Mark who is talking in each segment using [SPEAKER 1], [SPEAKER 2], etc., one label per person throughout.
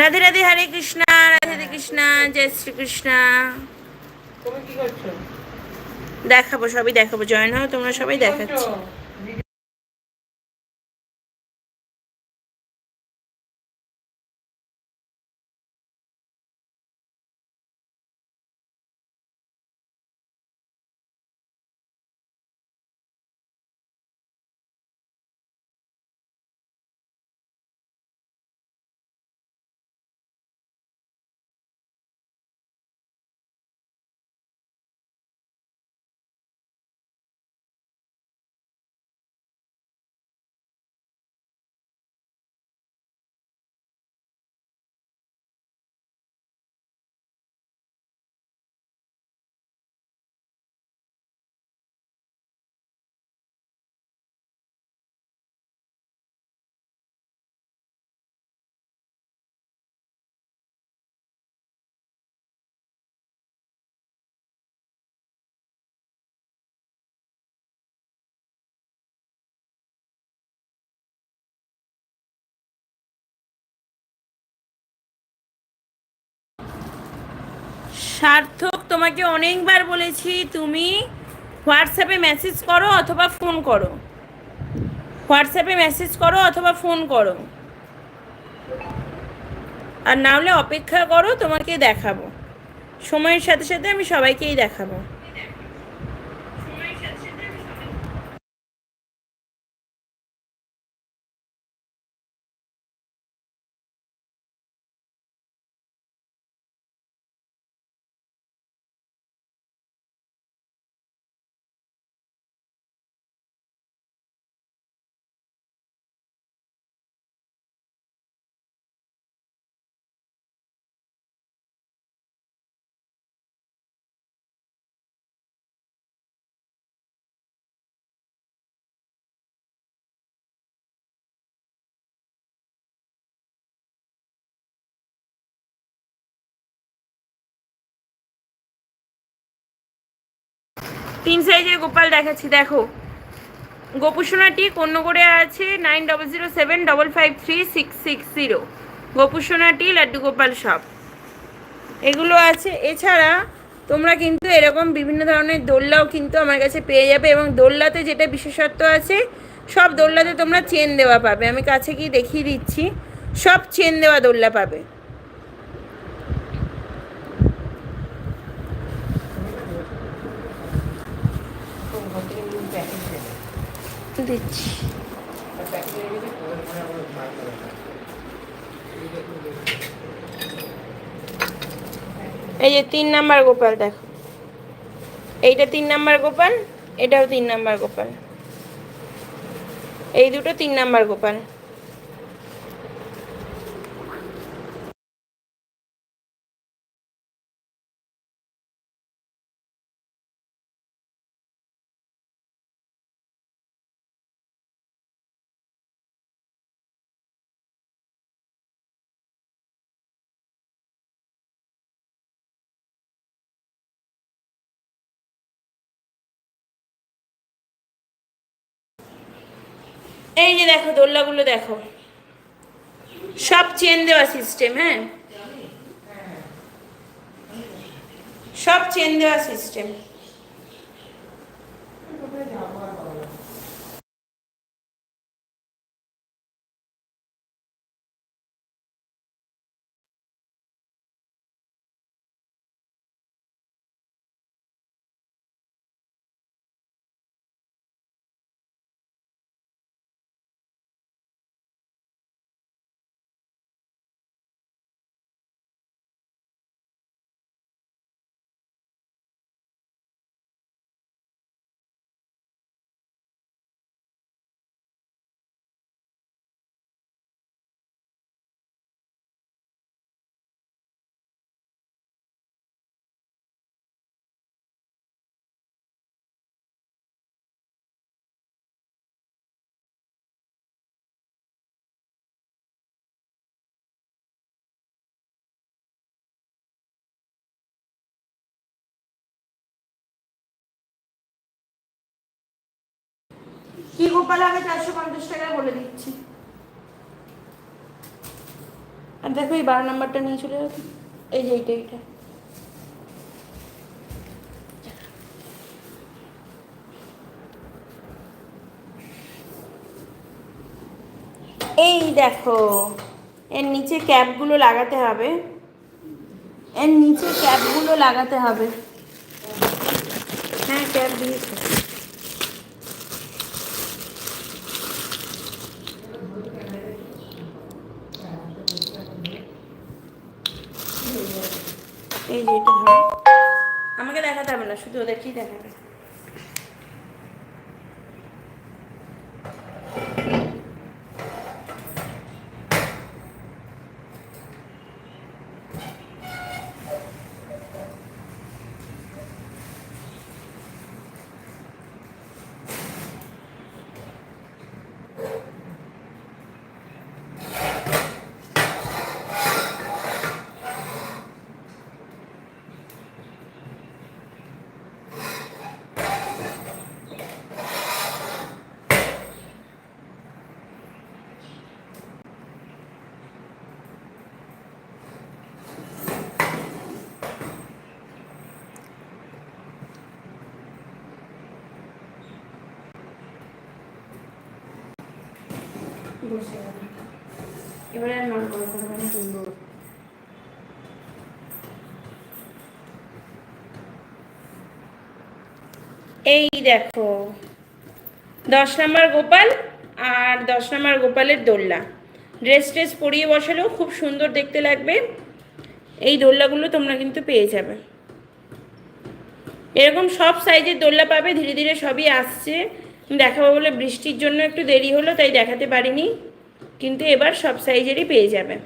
[SPEAKER 1] রাধে রাধে হরে কৃষ্ণা রাধে রাধে কৃষ্ণ জয় শ্রীকৃষ্ণা দেখাবো সবই দেখাবো জয়েন হও তোমরা সবাই দেখাচ্ছ সার্থক তোমাকে অনেকবার বলেছি তুমি হোয়াটসঅ্যাপে মেসেজ করো অথবা ফোন করো হোয়াটসঅ্যাপে মেসেজ করো অথবা ফোন করো আর না হলে অপেক্ষা করো তোমাকে দেখাবো সময়ের সাথে সাথে আমি সবাইকেই দেখাবো তিন সাইজের গোপাল দেখাচ্ছি দেখো গোপুসোনাটি করে আছে nine double zero seven double five three six six zero গোপুসোনাটি লাড্ডু গোপাল সব এগুলো আছে এছাড়া তোমরা কিন্তু এরকম বিভিন্ন ধরনের দোল্লাও কিন্তু আমার কাছে পেয়ে যাবে এবং দোল্লাতে যেটা বিশেষত্ব আছে সব দোল্লাতে তোমরা চেন দেওয়া পাবে আমি কাছে গিয়ে দেখিয়ে দিচ্ছি সব চেন দেওয়া দোল্লা পাবে দিচ্ছি এই যে তিন নাম্বার গোপাল দেখ এইটা তিন নাম্বার গোপাল এটাও তিন নাম্বার গোপাল এই দুটো তিন নাম্বার গোপাল এই যে দেখো দোল্লাগুলো দেখো সব চেন দেওয়া সিস্টেম হ্যাঁ সব চেন দেওয়া সিস্টেম কি গোপাল আমি চারশো পঞ্চাশ টাকা বলে দিচ্ছি আর দেখো এই বারো নাম্বারটা নিয়ে চলে যাবে এই যে এইটা এইটা এই দেখো এর নিচে ক্যাপগুলো লাগাতে হবে এর নিচে ক্যাপগুলো লাগাতে হবে হ্যাঁ ক্যাপ দিয়েছে এটা আমাকে দেখাতে হবে না শুধু ওদেরকেই দেখাবে বসে এবারে আর করে সুন্দর এই দেখো দশ নম্বর গোপাল আর দশ নম্বর গোপালের দোল্লা ড্রেস ট্রেস পরিয়ে বসালেও খুব সুন্দর দেখতে লাগবে এই দোল্লাগুলো তোমরা কিন্তু পেয়ে যাবে এরকম সব সাইজের দোল্লা পাবে ধীরে ধীরে সবই আসছে দেখাবো বলে বৃষ্টির জন্য একটু দেরি হলো তাই দেখাতে পারিনি কিন্তু এবার সব সাইজেরই পেয়ে যাবে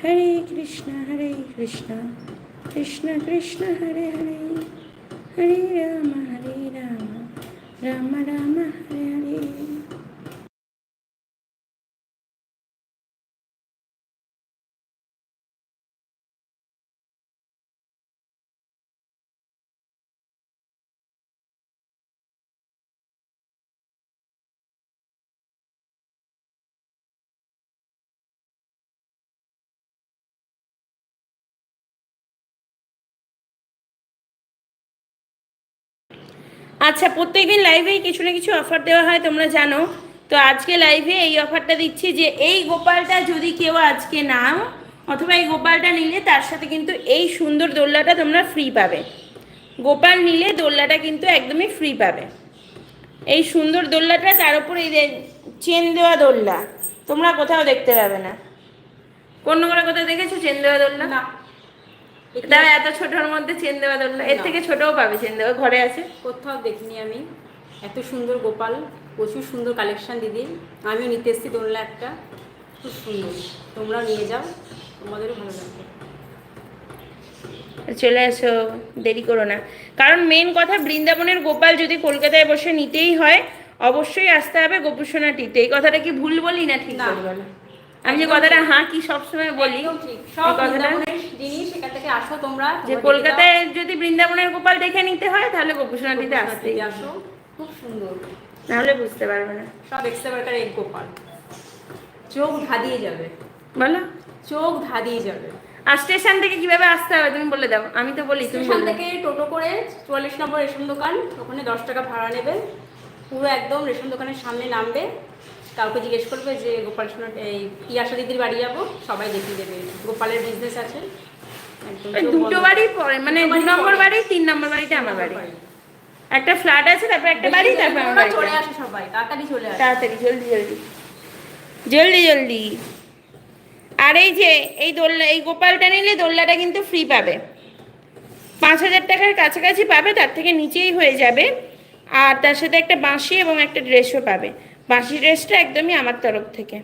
[SPEAKER 1] হরে কৃষ্ণ হরে কৃষ্ণ কৃষ্ণ কৃষ্ণ হরে হরে হরে রাম হরে রাম রাম রাম হরে হরে আচ্ছা প্রত্যেকদিন লাইভেই কিছু না কিছু অফার দেওয়া হয় তোমরা জানো তো আজকে লাইভে এই অফারটা দিচ্ছি যে এই গোপালটা যদি কেউ আজকে নাও অথবা এই গোপালটা নিলে তার সাথে কিন্তু এই সুন্দর দোল্লাটা তোমরা ফ্রি পাবে গোপাল নিলে দোল্লাটা কিন্তু একদমই ফ্রি পাবে এই সুন্দর দোল্লাটা তার উপর এই চেন দেওয়া দোল্লা তোমরা কোথাও দেখতে পাবে না কোন কোনো কোথাও দেখেছো চেন দেওয়া দোল্লা তাও এত ছোটর মধ্যে চেন্দে দেওয়া এর থেকে ছোটও পাবে চেন ঘরে আছে
[SPEAKER 2] কোথাও দেখিনি আমি এত সুন্দর গোপাল প্রচুর সুন্দর কালেকশন দিদি আমিও নিতে এসেছি দোলনা একটা খুব সুন্দর তোমরা নিয়ে যাও তোমাদেরও ভালো লাগবে
[SPEAKER 1] চলে এসো দেরি করো না কারণ মেন কথা বৃন্দাবনের গোপাল যদি কলকাতায় বসে নিতেই হয় অবশ্যই আসতে হবে গোপুসোনাটিতে এই কথাটা কি ভুল বলি না ঠিক বলবো আমি যে কথাটা হ্যাঁ কি সবসময় বলি
[SPEAKER 2] সব কথাটা থেকে আসো তোমরা
[SPEAKER 1] যে কলকাতায় যদি বৃন্দাবনের গোপাল দেখে নিতে হয় তাহলে গোপুষণাটিতে আসতে
[SPEAKER 2] আসো খুব সুন্দর
[SPEAKER 1] তাহলে বুঝতে পারবে না
[SPEAKER 2] সব এক গোপাল চোখ ধাঁধিয়ে যাবে বলো চোখ ধাঁধিয়ে যাবে
[SPEAKER 1] আর স্টেশন থেকে কিভাবে আসতে হবে তুমি বলে দাও আমি তো বলি স্টেশন
[SPEAKER 2] থেকে টোটো করে চুয়াল্লিশ নম্বর রেশন দোকান ওখানে দশ টাকা ভাড়া নেবে পুরো একদম রেশন দোকানের সামনে নামবে কাউকে জিজ্ঞেস করবে যে গোপাল সোনার এই ইয়াশা দিদির বাড়ি যাবো সবাই দেখিয়ে দেবে গোপালের বিজনেস আছে
[SPEAKER 1] দুটো বাড়ি পরে মানে দু নম্বর বাড়ি তিন নম্বর বাড়িটা আমার বাড়ি একটা ফ্ল্যাট আছে তারপর একটা বাড়ি তারপর আমার বাড়ি
[SPEAKER 2] চলে আসে সবাই তাড়াতাড়ি চলে আসে
[SPEAKER 1] তাড়াতাড়ি জলদি জলদি জলদি জলদি আর এই যে এই দোল্লা এই গোপালটা নিলে দোল্লাটা কিন্তু ফ্রি পাবে পাঁচ হাজার টাকার কাছাকাছি পাবে তার থেকে নিচেই হয়ে যাবে আর তার সাথে একটা বাঁশি এবং একটা ড্রেসও পাবে বাসি ড্রেসটা একদমই আমার তরফ থেকে